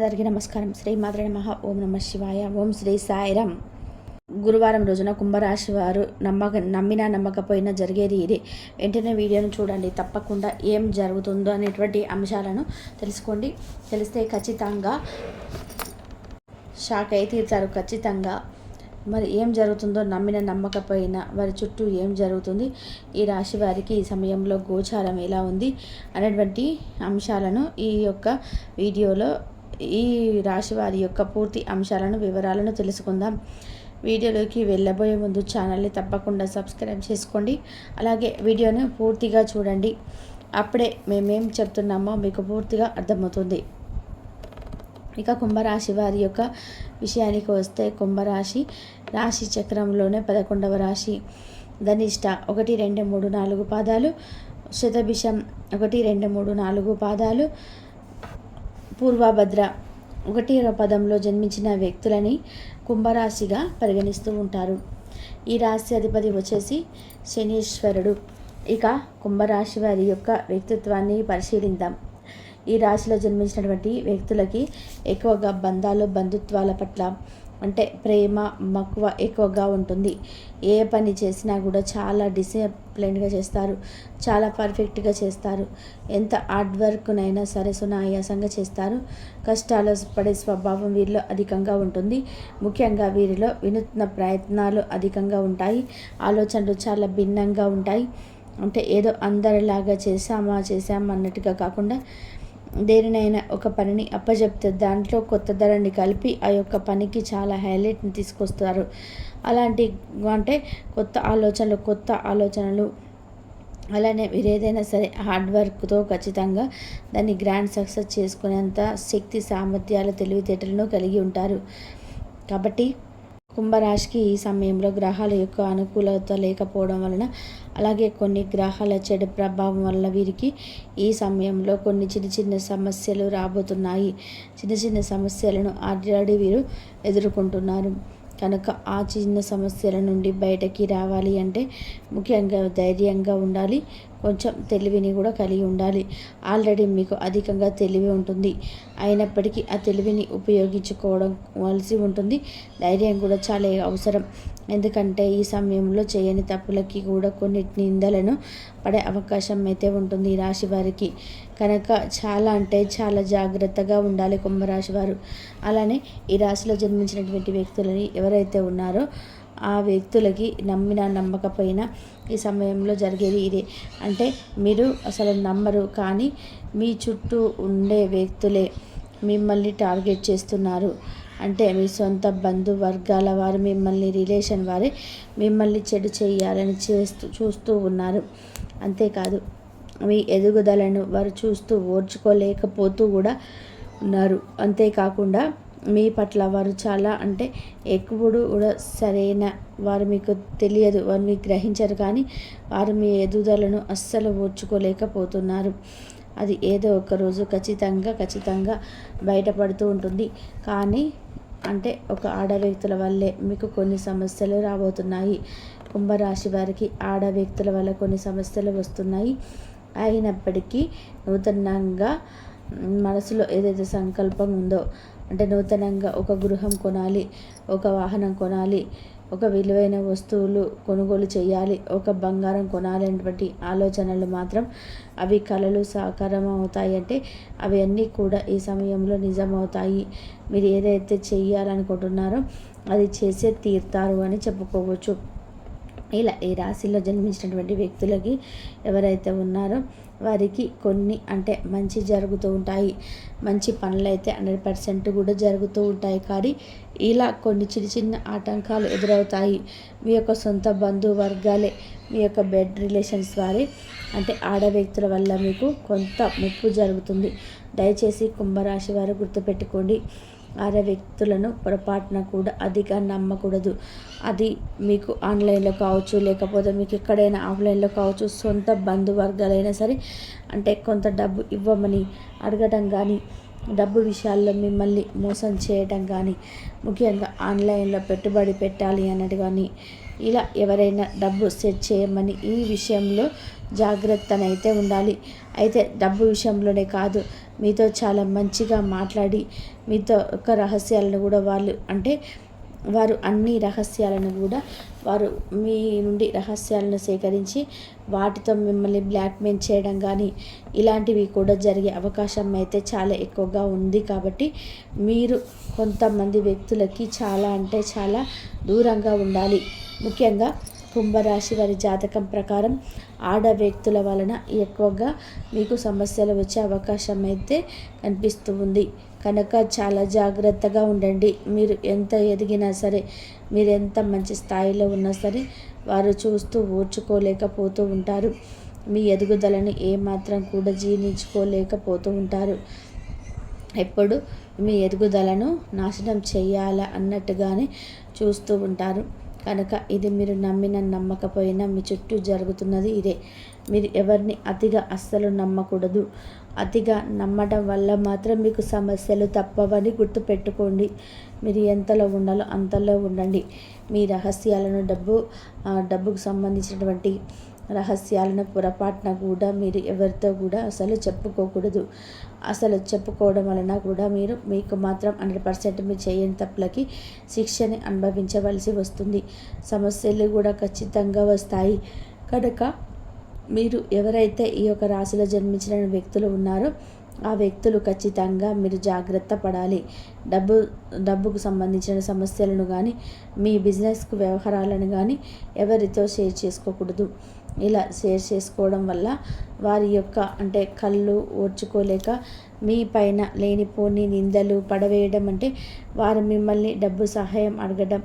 అందరికీ నమస్కారం. శ్రీ మాత్ర నమ. ఓం నమ శివాయ. ఓం శ్రీ సాయిరామ్ గురువారం రోజున కుంభరాశి వారు నమ్మక నమ్మినా నమ్మకపోయినా జరిగేది ఇదే. వెంటనే వీడియోను చూడండి. తప్పకుండా ఏం జరుగుతుందో అనేటువంటి అంశాలను తెలుసుకోండి. తెలిస్తే ఖచ్చితంగా షాక్ అయితే తీరుతారు ఖచ్చితంగా. మరి ఏం జరుగుతుందో నమ్మిన నమ్మకపోయినా వారి చుట్టూ ఏం జరుగుతుంది? ఈ రాశి వారికి ఈ సమయంలో గోచారం ఎలా ఉంది? అనేటువంటి అంశాలను ఈ యొక్క వీడియోలో ఈ రాశి వారి యొక్క పూర్తి అంశాలను వివరాలను తెలుసుకుందాం. వీడియోలోకి వెళ్ళబోయే ముందు ఛానల్ని తప్పకుండా సబ్స్క్రైబ్ చేసుకోండి. అలాగే వీడియోను పూర్తిగా చూడండి. అప్పుడే మేమేం చెప్తున్నామో మీకు పూర్తిగా అర్థమవుతుంది. ఇక కుంభరాశి వారి యొక్క విషయానికి వస్తే కుంభరాశి రాశి చక్రంలోనే పదకొండవ రాశి. ధనిష్ట ఒకటి రెండు మూడు నాలుగు పాదాలు. శతభిషం ఒకటి రెండు మూడు నాలుగు పాదాలు. పూర్వభద్ర ఒకటి పదంలో జన్మించిన వ్యక్తులని కుంభరాశిగా పరిగణిస్తూ ఉంటారు. ఈ రాశి అధిపతి వచ్చేసి శనీశ్వరుడు. ఇక కుంభరాశి వారి యొక్క వ్యక్తిత్వాన్ని పరిశీలిద్దాం ఈ రాశిలో జన్మించినటువంటి వ్యక్తులకి ఎక్కువగా బంధాలు బంధుత్వాల పట్ల అంటే ప్రేమ మక్కువ ఎక్కువగా ఉంటుంది. ఏ పని చేసినా కూడా చాలా డిసిప్లిన్గా చేస్తారు. చాలా పర్ఫెక్ట్గా చేస్తారు. ఎంత హార్డ్ వర్క్నైనా సరే సునాయాసంగా చేస్తారు. కష్టాలు పడే స్వభావం వీరిలో అధికంగా ఉంటుంది. ముఖ్యంగా వీరిలో వినూత్న ప్రయత్నాలు అధికంగా ఉంటాయి. ఆలోచనలు చాలా భిన్నంగా ఉంటాయి. అంటే ఏదో అందరిలాగా చేసామా చేసామా అన్నట్టుగా కాకుండా దేనినైనా ఒక పనిని అప్పచెప్తే దాంట్లో కొత్త ధరని కలిపి ఆ యొక్క పనికి చాలా హైలైట్ని తీసుకొస్తారు. అలాంటి అంటే కొత్త ఆలోచనలు కొత్త ఆలోచనలు. అలానే మీరు ఏదైనా సరే హార్డ్ వర్క్తో ఖచ్చితంగా దాన్ని గ్రాండ్ సక్సెస్ చేసుకునేంత శక్తి సామర్థ్యాలు తెలివితేటలను కలిగి ఉంటారు. కాబట్టి కుంభరాశికి ఈ సమయంలో గ్రహాల యొక్క అనుకూలత లేకపోవడం వలన అలాగే కొన్ని గ్రహాల చెడు ప్రభావం వల్ల వీరికి ఈ సమయంలో కొన్ని చిన్న చిన్న సమస్యలు రాబోతున్నాయి. చిన్న చిన్న సమస్యలను ఆల్రెడీ వీరు ఎదుర్కొంటున్నారు. కనుక ఆ చిన్న సమస్యల నుండి బయటకి రావాలి అంటే ముఖ్యంగా ధైర్యంగా ఉండాలి. కొంచెం తెలివిని కూడా కలిగి ఉండాలి. ఆల్రెడీ మీకు అధికంగా తెలివి ఉంటుంది. అయినప్పటికీ ఆ తెలివిని ఉపయోగించుకోవడం వలసి ఉంటుంది. ధైర్యం కూడా చాలా అవసరం. ఎందుకంటే ఈ సమయంలో చేయని తప్పులకి కూడా కొన్ని నిందలను పడే అవకాశం అయితే ఉంటుంది ఈ రాశి వారికి. కనుక చాలా అంటే చాలా జాగ్రత్తగా ఉండాలి కుంభరాశి వారు. అలానే ఈ రాశిలో జన్మించినటువంటి వ్యక్తులని ఎవరైతే ఉన్నారో ఆ వ్యక్తులకి నమ్మిన నమ్మకపోయినా ఈ సమయంలో జరిగేది ఇదే. అంటే మీరు అసలు నమ్మరు కానీ మీ చుట్టూ ఉండే వ్యక్తులే మిమ్మల్ని టార్గెట్ చేస్తున్నారు. అంటే మీ సొంత బంధువర్గాల వారు మిమ్మల్ని రిలేషన్ వారే మిమ్మల్ని చెడు చేయాలని చేస్తూ చూస్తూ ఉన్నారు. అంతేకాదు మీ ఎదుగుదలను వారు చూస్తూ ఓర్చుకోలేకపోతూ కూడా ఉన్నారు. అంతేకాకుండా మీ పట్ల వారు చాలా అంటే ఎక్కువడు కూడా సరైన వారు మీకు తెలియదు వారు మీకు గ్రహించరు కానీ వారు మీ ఎదుగుదలను అస్సలు ఓర్చుకోలేకపోతున్నారు. అది ఏదో ఒక రోజు ఖచ్చితంగా ఖచ్చితంగా బయటపడుతూ ఉంటుంది. కానీ అంటే ఒక ఆడ వ్యక్తుల వల్లే మీకు కొన్ని సమస్యలు రాబోతున్నాయి. కుంభరాశి వారికి ఆడ వ్యక్తుల వల్ల కొన్ని సమస్యలు వస్తున్నాయి. అయినప్పటికీ నూతనంగా మనసులో ఏదైతే సంకల్పం ఉందో అంటే నూతనంగా ఒక గృహం కొనాలి ఒక వాహనం కొనాలి ఒక విలువైన వస్తువులు కొనుగోలు చేయాలి ఒక బంగారం కొనాలి అనేటువంటి ఆలోచనలు మాత్రం అవి కళలు సాకారం అవుతాయి అంటే అవి అన్నీ కూడా ఈ సమయంలో నిజమవుతాయి. మీరు ఏదైతే చేయాలనుకుంటున్నారో అది చేసే తీరుతారు అని చెప్పుకోవచ్చు. ఇలా ఈ రాశిలో జన్మించినటువంటి వ్యక్తులకి ఎవరైతే ఉన్నారో వారికి కొన్ని అంటే మంచి జరుగుతూ ఉంటాయి. మంచి పనులు అయితే హండ్రెడ్ పర్సెంట్ కూడా జరుగుతూ ఉంటాయి. కానీ ఇలా కొన్ని చిన్న చిన్న ఆటంకాలు ఎదురవుతాయి. మీ యొక్క సొంత బంధువర్గాలే మీ యొక్క బెడ్ రిలేషన్స్ వారి అంటే ఆడ వ్యక్తుల వల్ల మీకు కొంత ముప్పు జరుగుతుంది. దయచేసి కుంభరాశి వారు గుర్తుపెట్టుకోండి. ఆరే వ్యక్తులను పొరపాటున కూడా అధికంగా నమ్మకూడదు. అది మీకు ఆన్లైన్లో కావచ్చు లేకపోతే మీకు ఎక్కడైనా ఆఫ్లైన్లో కావచ్చు సొంత బంధువర్గాలైనా సరే అంటే కొంత డబ్బు ఇవ్వమని అడగటం కానీ డబ్బు విషయాల్లో మిమ్మల్ని మోసం చేయటం కానీ ముఖ్యంగా ఆన్లైన్లో పెట్టుబడి పెట్టాలి అన్నది కానీ ఇలా ఎవరైనా డబ్బు సెట్ చేయమని ఈ విషయంలో జాగ్రత్తనైతే ఉండాలి. అయితే డబ్బు విషయంలోనే కాదు మీతో చాలా మంచిగా మాట్లాడి మీతో ఒక రహస్యాలను కూడా వాళ్ళు అంటే వారు అన్ని రహస్యాలను కూడా వారు మీ నుండి రహస్యాలను సేకరించి వాటితో మిమ్మల్ని బ్లాక్మెయిల్ చేయడం కానీ ఇలాంటివి కూడా జరిగే అవకాశం అయితే చాలా ఎక్కువగా ఉంది కాబట్టి మీరు కొంతమంది వ్యక్తులకి చాలా అంటే చాలా దూరంగా ఉండాలి. ముఖ్యంగా కుంభరాశి వారి జాతకం ప్రకారం ఆడ వ్యక్తుల వలన ఎక్కువగా మీకు సమస్యలు వచ్చే అవకాశం అయితే కనిపిస్తూ ఉంది. కనుక చాలా జాగ్రత్తగా ఉండండి. మీరు ఎంత ఎదిగినా సరే మీరు ఎంత మంచి స్థాయిలో ఉన్నా సరే వారు చూస్తూ ఓర్చుకోలేకపోతూ ఉంటారు. మీ ఎదుగుదలని ఏమాత్రం కూడా జీర్ణించుకోలేకపోతూ ఉంటారు. ఎప్పుడు మీ ఎదుగుదలను నాశనం చేయాలా అన్నట్టుగానే చూస్తూ ఉంటారు. కనుక ఇది మీరు నమ్మిన నమ్మకపోయినా మీ చుట్టూ జరుగుతున్నది ఇదే. మీరు ఎవరిని అతిగా అస్సలు నమ్మకూడదు. అతిగా నమ్మడం వల్ల మాత్రం మీకు సమస్యలు తప్పవని గుర్తుపెట్టుకోండి. మీరు ఎంతలో ఉండాలో అంతలో ఉండండి. మీ రహస్యాలను డబ్బు డబ్బుకు సంబంధించినటువంటి రహస్యాలను పొరపాటున కూడా మీరు ఎవరితో కూడా అసలు చెప్పుకోకూడదు. అసలు చెప్పుకోవడం వలన కూడా మీరు మీకు మాత్రం హండ్రెడ్ పర్సెంట్ మీరు చేయని తప్పులకి శిక్షని అనుభవించవలసి వస్తుంది. సమస్యలు కూడా ఖచ్చితంగా వస్తాయి. కనుక మీరు ఎవరైతే ఈ యొక్క రాశిలో జన్మించిన వ్యక్తులు ఉన్నారో ఆ వ్యక్తులు ఖచ్చితంగా మీరు జాగ్రత్త పడాలి. డబ్బు డబ్బుకు సంబంధించిన సమస్యలను కానీ మీ బిజినెస్కు వ్యవహారాలను కానీ ఎవరితో షేర్ చేసుకోకూడదు. ఇలా షేర్ చేసుకోవడం వల్ల వారి యొక్క అంటే కళ్ళు ఓర్చుకోలేక మీ పైన లేనిపోని నిందలు పడవేయడం అంటే వారు మిమ్మల్ని డబ్బు సహాయం అడగడం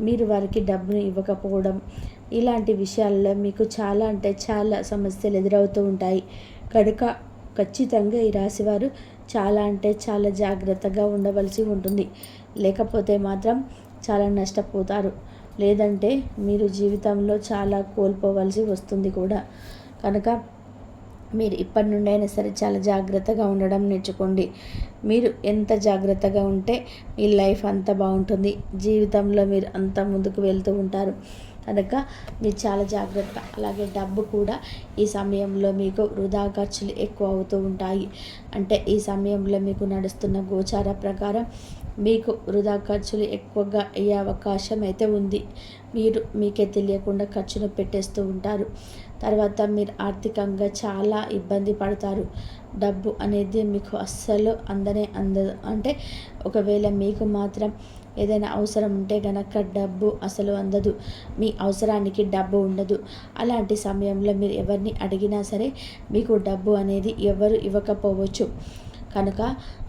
మీరు వారికి డబ్బును ఇవ్వకపోవడం ఇలాంటి విషయాల్లో మీకు చాలా అంటే చాలా సమస్యలు ఎదురవుతూ ఉంటాయి. కనుక ఖచ్చితంగా ఈ రాశివారు చాలా అంటే చాలా జాగ్రత్తగా ఉండవలసి ఉంటుంది. లేకపోతే మాత్రం చాలా నష్టపోతారు. లేదంటే మీరు జీవితంలో చాలా కోల్పోవలసి వస్తుంది కూడా. కనుక మీరు ఇప్పటి నుండి అయినా సరే చాలా జాగ్రత్తగా ఉండడం నేర్చుకోండి. మీరు ఎంత జాగ్రత్తగా ఉంటే మీ లైఫ్ అంత బాగుంటుంది. జీవితంలో మీరు అంత ముందుకు వెళ్తూ ఉంటారు. కనుక మీరు చాలా జాగ్రత్త అలాగే డబ్బు కూడా ఈ సమయంలో మీకు వృధా ఖర్చులు ఎక్కువ అవుతూ ఉంటాయి. అంటే ఈ సమయంలో మీకు నడుస్తున్న గోచార ప్రకారం మీకు వృధా ఖర్చులు ఎక్కువగా అయ్యే అవకాశం అయితే ఉంది. మీరు మీకే తెలియకుండా ఖర్చును పెట్టేస్తూ ఉంటారు. తర్వాత మీరు ఆర్థికంగా చాలా ఇబ్బంది పడతారు. డబ్బు అనేది మీకు అస్సలు అందనే అందదు. అంటే ఒకవేళ మీకు మాత్రం ఏదైనా అవసరం ఉంటే గనక డబ్బు అసలు అందదు. మీ అవసరానికి డబ్బు ఉండదు. అలాంటి సమయంలో మీరు ఎవరిని అడిగినా సరే మీకు డబ్బు అనేది ఎవరు ఇవ్వకపోవచ్చు. కనుక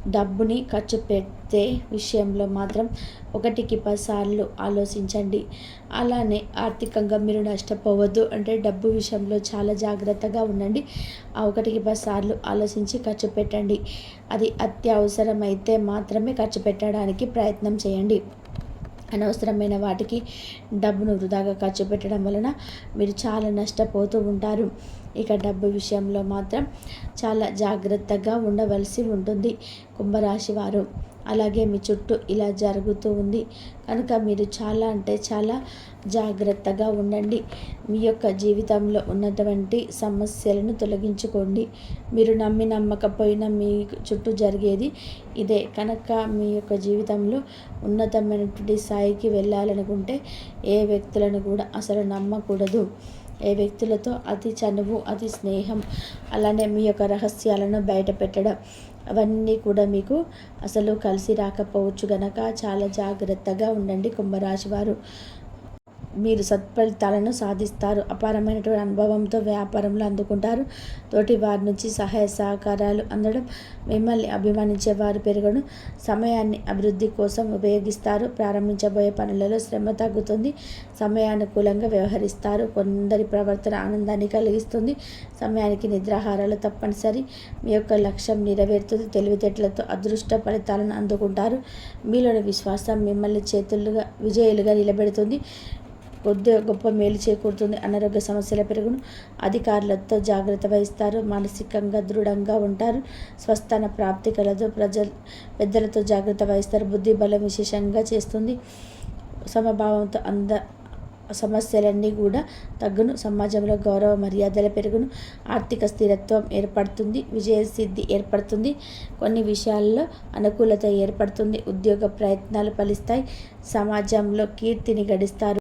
డబ్బుని ఖర్చు పెట్టే విషయంలో మాత్రం ఒకటికి పదిసార్లు ఆలోచించండి. అలానే ఆర్థికంగా మీరు నష్టపోవద్దు. అంటే డబ్బు విషయంలో చాలా జాగ్రత్తగా ఉండండి. ఆ ఒకటికి పదిసార్లు ఆలోచించి ఖర్చు పెట్టండి. అది అత్యవసరమైతే మాత్రమే ఖర్చు పెట్టడానికి ప్రయత్నం చేయండి. అనవసరమైన వాటికి డబ్బును వృధాగా ఖర్చు పెట్టడం వలన మీరు చాలా నష్టపోతూ ఉంటారు. ఇక డబ్బు విషయంలో మాత్రం చాలా జాగ్రత్తగా ఉండవలసి ఉంటుంది. కుంభరాశి వారు అలాగే మీ చుట్టూ ఇలా జరుగుతూ ఉంది. కనుక మీరు చాలా అంటే చాలా జాగ్రత్తగా ఉండండి. మీ యొక్క జీవితంలో ఉన్నటువంటి సమస్యలను తొలగించుకోండి. మీరు నమ్మి నమ్మకపోయినా మీ చుట్టూ జరిగేది ఇదే. కనుక మీ యొక్క జీవితంలో ఉన్నతమైనటువంటి స్థాయికి వెళ్ళాలనుకుంటే ఏ వ్యక్తులను కూడా అసలు నమ్మకూడదు. ఏ వ్యక్తులతో అతి చనువు అతి స్నేహం అలానే మీ యొక్క రహస్యాలను బయట పెట్టడం అవన్నీ కూడా మీకు అసలు కలిసి రాకపోవచ్చు గనక చాలా జాగ్రత్తగా ఉండండి కుంభరాశి వారు. మీరు సత్ఫలితాలను సాధిస్తారు. అపారమైనటువంటి అనుభవంతో వ్యాపారంలో అందుకుంటారు. తోటి వారి నుంచి సహాయ సహకారాలు అందడం మిమ్మల్ని అభిమానించే వారు పెరగడం సమయాన్ని అభివృద్ధి కోసం ఉపయోగిస్తారు. ప్రారంభించబోయే పనులలో శ్రమ తగ్గుతుంది. సమయానుకూలంగా వ్యవహరిస్తారు. కొందరి ప్రవర్తన ఆనందాన్ని కలిగిస్తుంది. సమయానికి నిద్రాహారాలు తప్పనిసరి. మీ యొక్క లక్ష్యం నెరవేరుతుంది. తెలివితేటలతో అదృష్ట ఫలితాలను అందుకుంటారు. మీలోని విశ్వాసం మిమ్మల్ని చేతులుగా విజయులుగా నిలబెడుతుంది. కొద్ది గొప్ప మేలు చేకూరుతుంది. అనారోగ్య సమస్యల పెరుగును అధికారులతో జాగ్రత్త వహిస్తారు. మానసికంగా దృఢంగా ఉంటారు. స్వస్థాన ప్రాప్తి కలదు. ప్రజ పెద్దలతో జాగ్రత్త వహిస్తారు. బుద్ధి బలం విశేషంగా చేస్తుంది. సమభావంతో అంద సమస్యలన్నీ కూడా తగ్గును. సమాజంలో గౌరవ మర్యాదలు పెరుగును. ఆర్థిక స్థిరత్వం ఏర్పడుతుంది. విజయసిద్ధి ఏర్పడుతుంది. కొన్ని విషయాల్లో అనుకూలత ఏర్పడుతుంది. ఉద్యోగ ప్రయత్నాలు ఫలిస్తాయి. సమాజంలో కీర్తిని గడిస్తారు.